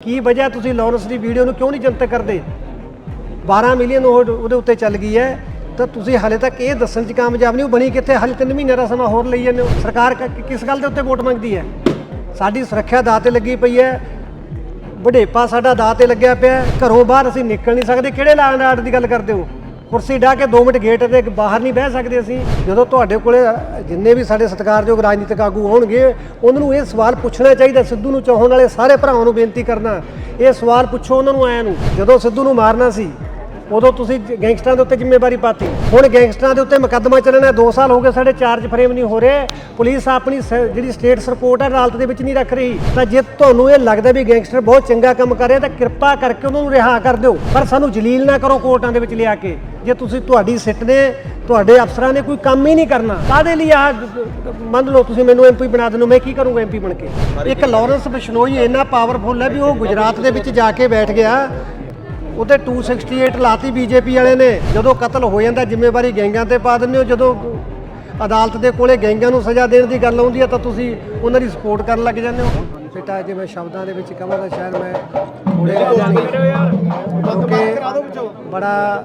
ਕੀ ਵਜ੍ਹਾ ਤੁਸੀਂ ਲਾਰੈਂਸ ਦੀ ਵੀਡੀਓ ਨੂੰ ਕਿਉਂ ਨਹੀਂ ਜਨਤਕ ਕਰਦੇ? 12 ਮਿਲੀਅਨ ਉਹਦੇ ਉੱਤੇ ਚੱਲ ਗਈ ਹੈ। ਤਾਂ ਤੁਸੀਂ ਹਾਲੇ ਤੱਕ ਇਹ ਦੱਸਣ 'ਚ ਕਾਮਯਾਬ ਨਹੀਂ ਉਹ ਬਣੀ ਕਿੱਥੇ? ਹਾਲੇ 3 ਮਹੀਨੇ ਦਾ ਸਮਾਂ ਹੋਰ ਲਈ ਜਾਂਦੇ ਹੋ। ਸਰਕਾਰ ਕਿਸ ਗੱਲ ਦੇ ਉੱਤੇ ਵੋਟ ਮੰਗਦੀ ਹੈ? ਸਾਡੀ ਸੁਰੱਖਿਆ ਦਾਅ ਤੇ ਲੱਗੀ ਪਈ ਹੈ। ਵਡੇਪਾ ਸਾਡਾ ਦਾਅ ਤੇ ਲੱਗਿਆ ਪਿਆ। ਘਰੋਂ ਬਾਹਰ ਅਸੀਂ ਨਿਕਲ ਨਹੀਂ ਸਕਦੇ। ਕਿਹੜੇ ਲਾਂ ਐਂਡ ਆਰਡਰ ਦੀ ਗੱਲ ਕਰਦੇ ਹੋ? ਕੁਰਸੀ ਢਾ ਕੇ 2 ਮਿੰਟ ਗੇਟ ਦੇ ਬਾਹਰ ਨਹੀਂ ਬਹਿ ਸਕਦੇ ਅਸੀਂ। ਜਦੋਂ ਤੁਹਾਡੇ ਕੋਲੇ ਜਿੰਨੇ ਵੀ ਸਾਡੇ ਸਤਿਕਾਰਯੋਗ ਰਾਜਨੀਤਿਕ ਆਗੂ ਹੋਣਗੇ, ਉਹਨਾਂ ਨੂੰ ਇਹ ਸਵਾਲ ਪੁੱਛਣਾ ਚਾਹੀਦਾ ਸਿੱਧੂ ਨੂੰ ਚਾਹਣ ਵਾਲੇ ਸਾਰੇ ਭਰਾਵਾਂ ਨੂੰ ਬੇਨਤੀ ਕਰਨਾ। ਇਹ ਸਵਾਲ ਪੁੱਛੋ ਉਹਨਾਂ ਨੂੰ ਆਇਆਂ ਨੂੰ। ਜਦੋਂ ਸਿੱਧੂ ਨੂੰ ਮਾਰਨਾ ਸੀ, ਉਦੋਂ ਤੁਸੀਂ ਗੈਂਗਸਟਰਾਂ ਦੇ ਉੱਤੇ ਜ਼ਿੰਮੇਵਾਰੀ ਪਾਤੀ। ਹੁਣ ਗੈਂਗਸਟਰਾਂ ਦੇ ਉੱਤੇ ਮੁਕੱਦਮਾ ਚੱਲਣਾ 2 ਸਾਲ ਹੋ ਗਏ, ਸਾਡੇ ਚਾਰਜ ਫਰੇਮ ਨਹੀਂ ਹੋ ਰਹੇ। ਪੁਲਿਸ ਆਪਣੀ ਸ- ਜਿਹੜੀ ਸਟੇਟ ਰਿਪੋਰਟ ਹੈ ਅਦਾਲਤ ਦੇ ਵਿੱਚ ਨਹੀਂ ਰੱਖ ਰਹੀ। ਤਾਂ ਜੇ ਤੁਹਾਨੂੰ ਇਹ ਲੱਗਦਾ ਵੀ ਗੈਂਗਸਟਰ ਬਹੁਤ ਚੰਗਾ ਕੰਮ ਕਰ ਰਿਹਾ, ਤਾਂ ਕਿਰਪਾ ਕਰਕੇ ਉਹਨਾਂ ਨੂੰ ਰਿਹਾ ਕਰ ਦਿਓ। ਪਰ ਸਾਨੂੰ ਜਲੀਲ ਨਾ ਕਰੋ ਕੋਰਟਾਂ ਦੇ ਵਿੱਚ ਲਿਆ ਕੇ। ਜੇ ਤੁਸੀਂ ਤੁਹਾਡੀ ਸਿੱਟ ਨੇ ਤੁਹਾਡੇ ਅਫਸਰਾਂ ਨੇ ਕੋਈ ਕੰਮ ਹੀ ਨਹੀਂ ਕਰਨਾ। ਕਾਦੇ ਲਈ ਆ ਮੰਨ ਲਓ ਤੁਸੀਂ ਮੈਨੂੰ ਐਮਪੀ ਬਣਾ ਦਿੰਦੇ ਮੈਂ ਕੀ ਕਰੂੰਗਾ ਐਮਪੀ ਬਣ ਕੇ? ਇੱਕ ਲਾਰੈਂਸ ਬਿਸ਼ਨੋਈ ਇੰਨਾ ਪਾਵਰਫੁਲ ਹੈ ਵੀ ਉਹ ਗੁਜਰਾਤ ਦੇ ਵਿੱਚ ਜਾ ਕੇ ਬੈਠ ਗਿਆ। ਉਹਦੇ 268 ਲਾਤੀ ਬੀਜੇਪੀ ਵਾਲੇ ਨੇ। ਜਦੋਂ ਕਤਲ ਹੋ ਜਾਂਦਾ ਜ਼ਿੰਮੇਵਾਰੀ ਗੈਂਗਾਂ ਤੇ ਪਾ ਦਿੰਦੇ ਹੋ। ਜਦੋਂ ਅਦਾਲਤ ਦੇ ਕੋਲੇ ਗੈਂਗਾਂ ਨੂੰ ਸਜ਼ਾ ਦੇਣ ਦੀ ਗੱਲ ਆਉਂਦੀ ਹੈ ਤਾਂ ਤੁਸੀਂ ਉਹਨਾਂ ਦੀ ਸਪੋਰਟ ਕਰਨ ਲੱਗ ਜਾਂਦੇ ਹੋ। ਬੇਟਾ ਜੇ ਮੈਂ ਸ਼ਬਦਾਂ ਦੇ ਵਿੱਚ ਕਹਾਂ ਤਾਂ ਸ਼ਾਇਦ ਮੈਂ ਥੋੜੇ ਬੜਾ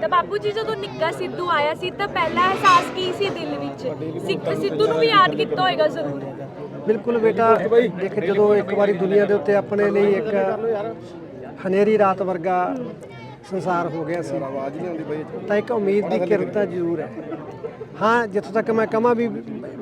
ਤਾਂ ਬਾਪੂ ਜੀ ਜਦੋਂ ਨਿੱਕਾ ਸਿੱਧੂ ਆਇਆ ਸੀ, ਤਾਂ ਪਹਿਲਾ ਅਹਿਸਾਸ ਕੀ ਸੀ ਦਿਲ ਵਿੱਚ? ਸਿੱਖ ਸਿੱਧੂ ਨੂੰ ਵੀ ਯਾਦ ਕੀਤਾ ਹੋਏਗਾ ਜ਼ਰੂਰ। ਬਿਲਕੁਲ ਬੇਟਾ, ਦੇਖ ਜਦੋਂ ਇੱਕ ਵਾਰੀ ਦੁਨੀਆ ਦੇ ਉੱਤੇ ਆਪਣੇ ਲਈ ਇੱਕ ਹਨੇਰੀ ਰਾਤ ਵਰਗਾ ਸੰਸਾਰ ਹੋ ਗਿਆ ਸੀ, ਤਾਂ ਇੱਕ ਉਮੀਦ ਦੀ ਕਿਰਤ ਤਾਂ ਜ਼ਰੂਰ ਹੈ। ਹਾਂ, ਜਿੱਥੋਂ ਤੱਕ ਮੈਂ ਕਹਾਂ ਵੀ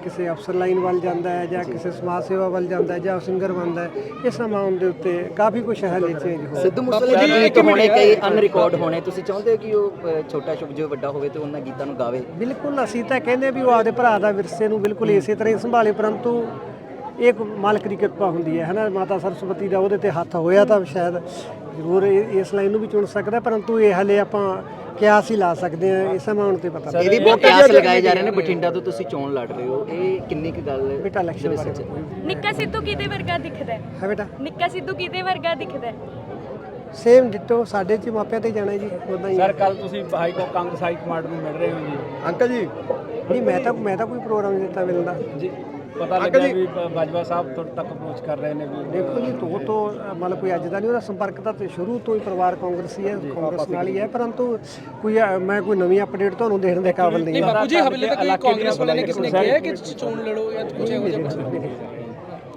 ਕਿਸੇ ਅਫਸਰ ਲਾਈਨ ਵੱਲ ਜਾਂਦਾ ਹੈ ਜਾਂ ਕਿਸੇ ਸਮਾਜ ਸੇਵਾ ਵੱਲ ਜਾਂਦਾ ਹੈ ਜਾਂ ਸਿੰਗਰ ਬਣਦਾ ਹੈ ਇਸ ਸਮਾਂ ਦੇ ਉੱਤੇ ਕਾਫੀ ਕੁਝ ਹਲੇ ਚੇਂਜ ਹੋ ਸਿੱਧੂ ਮੂਸੇਵਾਲੇ ਦੇ ਗੀਤ ਹੋਣੇ ਕਈ ਅਨਰਿਕਾਰਡ ਹੋਣੇ ਤੁਸੀਂ ਚਾਹੁੰਦੇ ਹੋ ਕਿ ਉਹ ਛੋਟਾ ਸ਼ੁਭ ਜੋ ਵੱਡਾ ਹੋਵੇ ਤੇ ਉਹਨਾਂ ਗੀਤਾਂ ਨੂੰ ਗਾਵੇ? ਬਿਲਕੁਲ ਅਸੀਂ ਤਾਂ ਕਹਿੰਦੇ ਵੀ ਉਹ ਆਪਦੇ ਭਰਾ ਦਾ ਵਿਰਸੇ ਨੂੰ ਬਿਲਕੁਲ ਇਸੇ ਤਰ੍ਹਾਂ ਹੀ ਸੰਭਾਲੇ ਪਰੰਤੂ ਇਹ ਇੱਕ ਮਾਲਕ ਦੀ ਕਿਰਪਾ ਹੁੰਦੀ ਹੈ ਹਨਾ? ਮਾਤਾ ਸਰਸਵਤੀ ਦਾ ਉਹਦੇ ਤੇ ਹੱਥ ਹੋਇਆ ਤਾਂ ਸ਼ਾਇਦ ਜ਼ਰੂਰ ਇਹ- ਇਸ ਲਾਈਨ ਨੂੰ ਵੀ ਚੁਣ ਸਕਦਾ ਪਰੰਤੂ ਇਹ ਹਲੇ ਆਪਾਂ ਕਿਆਸ ਹੀ ਲਾ ਸਕਦੇ ਹਾਂ ਇਸ ਸਮਾਂ ਤੇ ਪਤਾ ਇਹ ਵੀ ਬਹੁਤ ਕਿਆਸ ਲਗਾਏ ਜਾ ਰਹੇ ਨੇ ਬਠਿੰਡਾ ਤੋਂ ਤੁਸੀਂ ਚੋਣ ਲੜ ਰਹੇ ਹੋ। ਇਹ ਕਿੰਨੀ ਕੁ ਗੱਲ ਬੇਟਾ ਇਲੈਕਸ਼ਨ ਬਾਰੇ ਨਿੱਕਾ ਸਿੱਧੂ ਕਿਹਦੇ ਵਰਗਾ ਦਿਖਦਾ ਹੈ? ਹੈ ਬੇਟਾ। ਨਿੱਕਾ ਸਿੱਧੂ ਕਿਹਦੇ ਵਰਗਾ ਦਿਖਦਾ ਹੈ? ਸੇਮ ਡਿੱਟੋ ਸਾਡੇ ਚ ਮਾਪਿਆਂ ਤੇ ਜਾਣਾ ਜੀ ਉਦਾਂ ਹੀ। ਸਰ ਕੱਲ ਤੁਸੀਂ ਹਾਈ ਕੋ ਕਾਂਗਰਸ ਹਾਈ ਕਮਾਂਡ ਨੂੰ ਮਿਲ ਰਹੇ ਹੋ ਜੀ। ਅੰਕਲ ਜੀ ਨਹੀਂ ਮੈਂ ਤਾਂ ਮੈਂ ਤਾਂ ਕੋਈ ਪ੍ਰੋਗਰਾਮ ਨਹੀਂ ਦਿੱਤਾ ਮਿਲਣ ਦਾ। ਜੀ। ਪਤਾ ਲੱਗਿਆ ਵੀ ਬਾਜਵਾ ਸਾਹਿਬ ਤੁਹਾਡੇ ਤੱਕ ਅਪਰੋਚ ਕਰ ਰਹੇ ਨੇ ਵੀ। ਦੇਖੋ ਜੀ ਤੋਂ ਤੋਂ ਮਤਲਬ ਕੋਈ ਅੱਜ ਦਾ ਨਹੀਂ ਉਹਦਾ ਸੰਪਰਕ ਤਾਂ ਤੇ ਸ਼ੁਰੂ ਤੋਂ ਹੀ ਪਰਿਵਾਰ ਕਾਂਗਰਸੀ ਹੈ ਕਾਂਗਰਸ ਨਾਲ ਹੀ ਹੈ ਪਰੰਤੂ ਕੋਈ ਮੈਂ ਕੋਈ ਨਵੀਂ ਅਪਡੇਟ ਤੁਹਾਨੂੰ ਦੇਣ ਦੇ ਕਾਬਿਲ ਨਹੀਂ ਹਾਂ। ਬਾਪੂ ਜੀ ਹਵੇਲੇ ਤੱਕ ਕਾਂਗਰਸ ਵਾਲਿਆਂ ਨੇ ਕਿਸੇ ਨੇ ਕਿਹਾ ਕਿ ਚੋਣ ਲੜੋ ਜਾਂ ਕੁਝ ਇਹੋ ਜਿਹਾ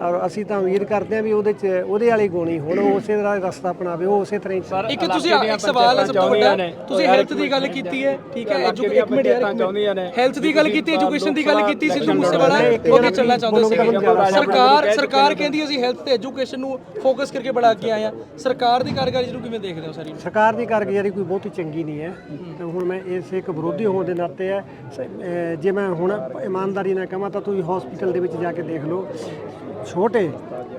ਔਰ ਅਸੀਂ ਤਾਂ ਉਮੀਦ ਕਰਦੇ ਹਾਂ ਵੀ ਉਹਦੇ ਚ ਉਹਦੇ ਵਾਲੀ ਗੋਣੀ ਹੁਣ ਉਸੇ ਤਰ੍ਹਾਂ ਰਸਤਾ ਅਪਣਾਵੇ ਉਹ ਉਸੇ ਤਰ੍ਹਾਂ ਹੀ ਇੱਕ ਤੁਸੀਂ ਇੱਕ ਸਵਾਲ ਹੈ ਸਭ ਤੋਂ ਵੱਡਾ ਤੁਸੀਂ ਹੈਲਥ ਦੀ ਗੱਲ ਕੀਤੀ ਹੈ ਠੀਕ ਹੈ ਐਜੂ ਇੱਕ ਮਿੰਟ ਚਾਹੁੰਦੀਆਂ ਨੇ ਹੈਲਥ ਦੀ ਗੱਲ ਕੀਤੀ ਐਜੂਕੇਸ਼ਨ ਦੀ ਗੱਲ ਕੀਤੀ ਸਿੱਧੂ ਮੂਸੇਵਾਲਾ ਉਹ ਜਣਾ ਚੱਲਣਾ ਚਾਹੁੰਦੇ ਸੀ ਸਰਕਾਰ ਸਰਕਾਰ ਕਹਿੰਦੀ ਅਸੀਂ ਹੈਲਥ ਤੇ ਐਜੂਕੇਸ਼ਨ ਨੂੰ ਫੋਕਸ ਕਰਕੇ ਬੜਾ ਅੱਗੇ ਆਏ ਆ ਸਰਕਾਰ ਦੀ ਕਾਰਗੁਜ਼ਾਰੀ ਨੂੰ ਕਿਵੇਂ ਦੇਖਦੇ ਹੋ ਸਾਰੀ? ਸਰਕਾਰ ਦੀ ਕਾਰਗੁਜ਼ਾਰੀ ਕੋਈ ਬਹੁਤੀ ਚੰਗੀ ਨਹੀਂ ਹੈ। ਤੇ ਹੁਣ ਮੈਂ ਇਸ ਇੱਕ ਵਿਰੋਧੀ ਹੋਣ ਦੇ ਨਾਤੇ ਹੈ। ਸ- ਅਹ ਜੇ ਮੈਂ ਹੁਣ ਇਮਾਨਦਾਰੀ ਨਾਲ ਕਹਾਂ ਤਾਂ ਤੁਸੀਂ ਹਸਪੀਟਲ ਦੇ ਵਿੱਚ ਜਾ ਕੇ ਦੇਖ ਲਓ। ਛੋਟੇ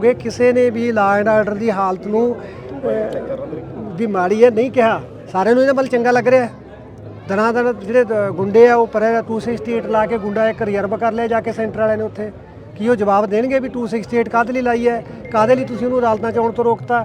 ਗਏ ਕਿਸੇ ਨੇ ਵੀ ਲਾ ਐਂਡ ਆਰਡਰ ਦੀ ਹਾਲਤ ਨੂੰ ਵੀ ਮਾੜੀ ਹੈ, ਨਹੀਂ ਕਿਹਾ, ਸਾਰਿਆਂ ਨੂੰ ਇਹਦੇ ਵੱਲ ਚੰਗਾ ਲੱਗ ਰਿਹਾ ਹੈ। ਦਣਾ ਜਿਹੜੇ ਗੁੰਡੇ ਆ, ਉਹ ਪਰੇ 268 ਲਾ ਕੇ ਗੁੰਡਾ ਇੱਕ ਰਿਜ਼ਰਵ ਕਰ ਲਿਆ ਜਾ ਕੇ ਸੈਂਟਰ ਵਾਲਿਆਂ ਨੇ ਉੱਥੇ। ਕੀ ਉਹ ਜਵਾਬ ਦੇਣਗੇ ਵੀ 268 ਕਾਹਦੇ ਲਈ ਲਾਈ ਹੈ? ਕਾਹਦੇ ਲਈ ਤੁਸੀਂ ਉਹਨੂੰ ਅਦਾਲਤਾਂ ਚ ਆਉਣ ਤੋਂ ਰੋਕਤਾ?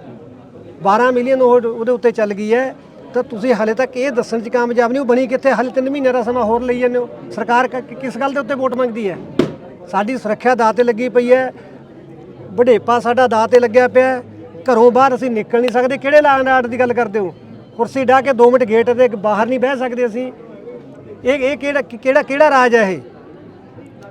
12 ਮਿਲੀਅਨ ਉਹ ਉਹਦੇ ਉੱਤੇ ਚੱਲ ਗਈ ਹੈ। ਤਾਂ ਤੁਸੀਂ ਹਾਲੇ ਤੱਕ ਇਹ ਦੱਸਣ 'ਚ ਕਾਮਯਾਬ ਨਹੀਂ ਹੋ, ਬਣੀ ਕਿੱਥੇ? ਹਾਲੇ 3 ਮਹੀਨੇ ਦਾ ਸਮਾਂ ਹੋਰ ਲਈ ਜਾਂਦੇ ਹੋ। ਸਰਕਾਰ ਕ- ਕਿਸ ਗੱਲ ਦੇ ਉੱਤੇ ਵੋਟ ਮੰਗਦੀ ਹੈ? ਸਾਡੀ ਸੁਰੱਖਿਆ ਦਾਅ ਤੇ ਲੱਗੀ ਪਈ ਹੈ। ਵਡੇਪਾ ਸਾਡਾ ਦਾਅ ਤੇ ਲੱਗਿਆ ਪਿਆ ਹੈ। ਘਰੋਂ ਬਾਹਰ ਅਸੀਂ ਨਿਕਲ ਨਹੀਂ ਸਕਦੇ। ਕਿਹੜੇ ਲਾਂਡ ਆਰਡਰ ਦੀ ਗੱਲ ਕਰਦੇ ਹੋ? ਕੁਰਸੀ ਢਾ ਕੇ 2 ਮਿੰਟ ਗੇਟ ਦੇ ਬਾਹਰ ਨਹੀਂ ਬਹਿ ਸਕਦੇ ਅਸੀਂ। ਇਹ ਇਹ ਕਿਹੜਾ ਕਿਹੜਾ ਕਿਹੜਾ ਰਾਜ ਹੈ ਇਹ?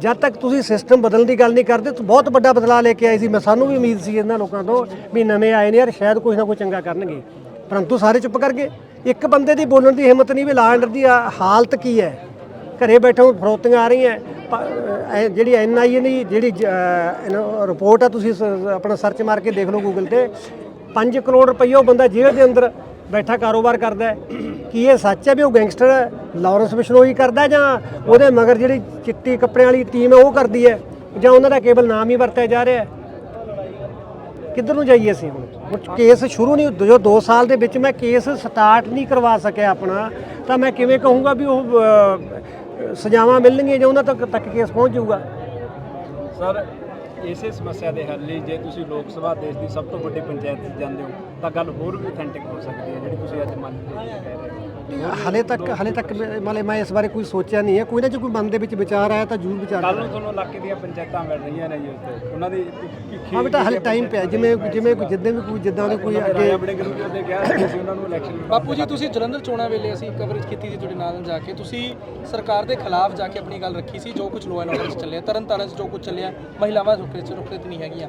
ਜਦ ਤੱਕ ਤੁਸੀਂ ਸਿਸਟਮ ਬਦਲਣ ਦੀ ਗੱਲ ਨਹੀਂ ਕਰਦੇ, ਤਾਂ ਬਹੁਤ ਵੱਡਾ ਬਦਲਾਅ ਲੈ ਕੇ ਆਏ ਸੀ। ਮੈਂ ਸਾਨੂੰ ਵੀ ਉਮੀਦ ਸੀ ਇਹਨਾਂ ਲੋਕਾਂ ਤੋਂ ਵੀ ਨਵੇਂ ਆਏ ਨੇ ਯਾਰ, ਸ਼ਾਇਦ ਕੁਝ ਨਾ ਕੁਝ ਚੰਗਾ ਕਰਨਗੇ। ਪਰੰਤੂ ਸਾਰੇ ਚੁੱਪ ਕਰ ਗਏ। ਇੱਕ ਬੰਦੇ ਦੀ ਬੋਲਣ ਦੀ ਹਿੰਮਤ ਨਹੀਂ ਵੀ ਲਾ ਦੀ ਹਾਲਤ ਕੀ ਹੈ? ਘਰੇ ਬੈਠੇ ਨੂੰ ਫਰੋਤੀਆਂ ਆ ਰਹੀਆਂ। ਪ- ਅਹ ਜਿਹੜੀ ਐਨਆਈਏ ਦੀ ਜਿਹੜੀ ਰਿਪੋਰਟ ਆ, ਤੁਸੀਂ ਸ- ਆਪਣਾ ਸਰਚ ਮਾਰ ਕੇ ਦੇਖ ਲਓ ਗੂਗਲ ਤੇ। 5 ਕਰੋੜ ਰੁਪਈਆ ਉਹ ਬੰਦਾ ਜੇਲ੍ਹ ਦੇ ਅੰਦਰ ਬੈਠਾ ਕਾਰੋਬਾਰ ਕਰਦਾ ਕੀ ਇਹ ਸੱਚ ਹੈ ਵੀ ਉਹ ਗੈਂਗਸਟਰ ਹੈ ਲਾਰੈਂਸ ਬਿਸ਼ਨੋਈ ਕਰਦਾ ਜਾਂ ਉਹਦੇ ਮਗਰ ਜਿਹੜੀ ਚਿੱਟੀ ਕੱਪੜਿਆਂ ਵਾਲੀ ਟੀਮ ਹੈ ਉਹ ਕਰਦੀ ਹੈ ਜਾਂ ਉਹਨਾਂ ਦਾ ਕੇਵਲ ਨਾਮ ਹੀ ਵਰਤਿਆ ਜਾ ਰਿਹਾ ਹੈ? ਕਿੱਧਰ ਨੂੰ ਜਾਈਏ ਅਸੀਂ ਹੁਣ? ਹੁਣ ਕੇਸ ਸ਼ੁਰੂ ਨਹੀਂ ਜੋ 2 ਸਾਲ ਦੇ ਵਿੱਚ ਮੈਂ ਕੇਸ ਸਟਾਰਟ ਨਹੀਂ ਕਰਵਾ ਸਕਿਆ ਆਪਣਾ ਤਾਂ ਮੈਂ ਕਿਵੇਂ ਕਹੂੰਗਾ ਵੀ ਉਹ ਅਹ, ਸਜ਼ਾਵਾਂ ਮਿਲਣਗੀਆਂ ਜਾਂ ਉਹਨਾਂ ਤੱਕ ਤੱਕ ਕੇਸ ਪਹੁੰਚ ਜਾਊਗਾ? ਸਰ ਇਸੇ ਸਮੱਸਿਆ ਦੇ ਹੱਲ ਲਈ ਜੇ ਤੁਸੀਂ ਲੋਕ ਸਭਾ ਦੇਸ਼ ਦੀ ਸਭ ਤੋਂ ਵੱਡੀ ਪੰਚਾਇਤ 'ਚ ਜਾਂਦੇ ਹੋ, ਤਾਂ ਗੱਲ ਹੋਰ ਵੀ ਅਥੈਂਟਿਕ ਹੋ ਸਕਦੀ ਹੈ, ਜਿਹੜੀ ਤੁਸੀਂ ਅੱਜ ਮੰਨ ਕੇ ਕਹਿ ਰਹੇ ਹੋ। ਹਲੇ ਤੱਕ ਹਲੇ ਤੱਕ ਮੈਂ- ਮਤਲਬ ਮੈਂ ਇਸ ਬਾਰੇ ਕੋਈ ਸੋਚਿਆ ਨਹੀਂ ਹੈ। ਕੋਈ ਨਾ ਜੇ ਕੋਈ ਮਨ ਦੇ ਵਿੱਚ ਵਿਚਾਰ ਆਇਆ ਤਾਂ ਜ਼ਰੂਰ ਵਿਚਾਰ ਕੱਲ ਕਰਾਂਗੇ। ਨੂੰ ਤੁਹਾਨੂੰ ਇਲਾਕੇ ਦੀਆਂ ਪੰਚਾਇਤਾਂ ਮਿਲ ਰਹੀਆਂ ਨੇ ਜੀ ਉੱਤੇ ਉਹਨਾਂ ਦੀ ਹਾਂ ਬੇਟਾ ਹਲੇ ਟਾਈਮ ਪਿਆ। ਜਿਵੇਂ ਜਿਵੇਂ ਕੋਈ- ਜਿੱਦਾਂ ਵੀ ਕੋਈ ਜਿੱਦਾਂ ਦੇ ਕੋਈ ਅੱਗੇ ਆਪਣੇ ਗੁਰੂ ਜੀ ਉੱਤੇ ਕਿਹਾ ਸੀ ਉਹਨਾਂ ਨੂੰ ਇਲੈਕਸ਼ਨ ਬਾਪੂ ਜੀ ਤੁਸੀਂ ਜਲੰਧਰ ਚੋਣਾਂ ਵੇਲੇ ਅਸੀਂ ਕਵਰੇਜ ਕੀਤੀ ਸੀ ਤੁਹਾਡੇ ਨਾਲ ਜਾ ਕੇ। ਤੁਸੀਂ ਸਰਕਾਰ ਦੇ ਖਿਲਾਫ ਜਾ ਕੇ ਆਪਣੀ ਗੱਲ ਰੱਖੀ ਸੀ ਜੋ ਕੁਝ ਲੋਅ ਐਂਡ ਆਰਡਰ ਚੱਲਿਆ ਤਰਨ ਤਾਰਨ 'ਚ ਜੋ ਕੁਝ ਚੱਲਿਆ ਮਹਿਲਾਵਾਂ ਰੁਕਰੇ 'ਚ ਰੁਕਰੇ ਨਹੀਂ ਹੈਗੀਆਂ।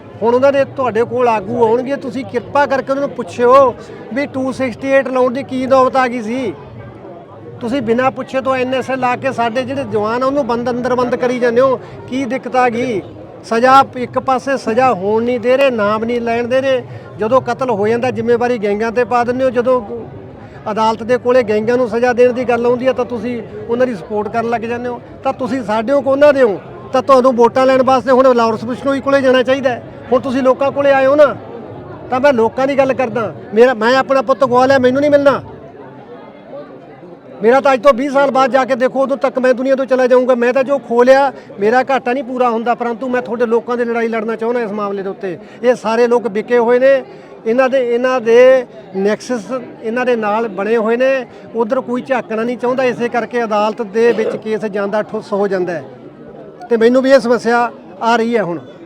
ਹੁਣ ਉਹਨਾਂ ਦੇ ਤੁਹਾਡੇ ਕੋਲ ਆਗੂ ਆਉਣਗੇ, ਤੁਸੀਂ ਕਿਰਪਾ ਕਰਕੇ ਉਹਨਾਂ ਨੂੰ ਪੁੱਛਿਓ ਵੀ 268 ਲਾਉਣ ਦੀ ਕੀ ਨੌਬਤ ਆ ਗਈ ਸੀ। ਤੁਸੀਂ ਬਿਨਾਂ ਪੁੱਛੇ ਤੋਂ ਐਨਐਸਏ ਲਾ ਕੇ ਸਾਡੇ ਜਿਹੜੇ ਜਵਾਨ ਆ, ਉਹਨੂੰ ਬੰਦ ਅੰਦਰ ਬੰਦ ਕਰੀ ਜਾਂਦੇ ਹੋ, ਕੀ ਦਿੱਕਤ ਆ ਗਈ? ਸਜ਼ਾ ਇੱਕ ਪਾਸੇ ਸਜ਼ਾ ਹੋਣ ਨਹੀਂ ਦੇ ਰਹੇ, ਨਾਮ ਨਹੀਂ ਲੈਣ ਦੇ ਰਹੇ, ਜਦੋਂ ਕਤਲ ਹੋ ਜਾਂਦਾ, ਜ਼ਿੰਮੇਵਾਰੀ ਗੈਂਗਾਂ ਤੇ ਪਾ ਦਿੰਦੇ ਹੋ, ਜਦੋਂ ਅਦਾਲਤ ਦੇ ਕੋਲੇ ਗੈਂਗਾਂ ਨੂੰ ਸਜ਼ਾ ਦੇਣ ਦੀ ਗੱਲ ਆਉਂਦੀ ਹੈ ਤਾਂ ਤੁਸੀਂ ਉਹਨਾਂ ਦੀ ਸਪੋਰਟ ਕਰਨ ਲੱਗ ਜਾਂਦੇ ਹੋ। ਤਾਂ ਤੁਸੀਂ ਸਾਡੇ ਹੋ ਕੋਨਾਂ ਦੇ ਹੋ? ਤਾਂ ਤੁਹਾਨੂੰ ਵੋਟਾਂ ਲੈਣ ਵਾਸਤੇ ਹੁਣ ਲਾਰੈਂਸ ਬਿਸ਼ਨੋਈ ਕੋਲੇ ਜਾਣਾ ਚਾਹੀਦਾ ਹੈ। ਹੁਣ ਤੁਸੀਂ ਲੋਕਾਂ ਕੋਲੇ ਆਏ ਹੋ ਨਾ, ਤਾਂ ਮੈਂ ਲੋਕਾਂ ਦੀ ਗੱਲ ਕਰਦਾ। ਮੇਰਾ ਮੈਂ ਆਪਣਾ ਪੁੱਤ ਗਵਾ ਲਿਆ, ਮੈਨੂੰ ਨਹੀਂ ਮਿਲਣਾ। ਮੇਰਾ ਤਾਂ ਅੱਜ ਤੋਂ 20 ਸਾਲ ਬਾਅਦ ਜਾ ਕੇ ਦੇਖੋ, ਉਦੋਂ ਤੱਕ ਮੈਂ ਦੁਨੀਆ ਤੋਂ ਚਲਾ ਜਾਊਂਗਾ। ਮੈਂ ਤਾਂ ਜੋ ਖੋ ਮੇਰਾ ਘਾਟਾ ਨਹੀਂ ਪੂਰਾ ਹੁੰਦਾ, ਪਰੰਤੂ ਮੈਂ ਤੁਹਾਡੇ ਲੋਕਾਂ ਦੀ ਲੜਾਈ ਲੜਨਾ ਚਾਹੁੰਦਾ ਇਸ ਮਾਮਲੇ ਦੇ ਉੱਤੇ। ਇਹ ਸਾਰੇ ਲੋਕ ਵਿਕੇ ਹੋਏ ਨੇ। ਇਹਨਾਂ ਦੇ ਇਹਨਾਂ ਦੇ ਨੈਕਸਸ, ਇਹਨਾਂ ਦੇ ਨਾਲ ਬਣੇ ਹੋਏ ਨੇ। ਉਧਰ ਕੋਈ ਝਾਕਣਾ ਨਹੀਂ ਚਾਹੁੰਦਾ, ਇਸੇ ਕਰਕੇ ਅਦਾਲਤ ਦੇ ਵਿੱਚ ਕੇਸ ਜਾਂਦਾ, ਠੁੱਸ ਹੋ ਜਾਂਦਾ ਹੈ। ਤੇ ਮੈਨੂੰ ਵੀ ਇਹ ਸਮੱਸਿਆ ਆ ਰਹੀ ਹੈ ਹੁਣ।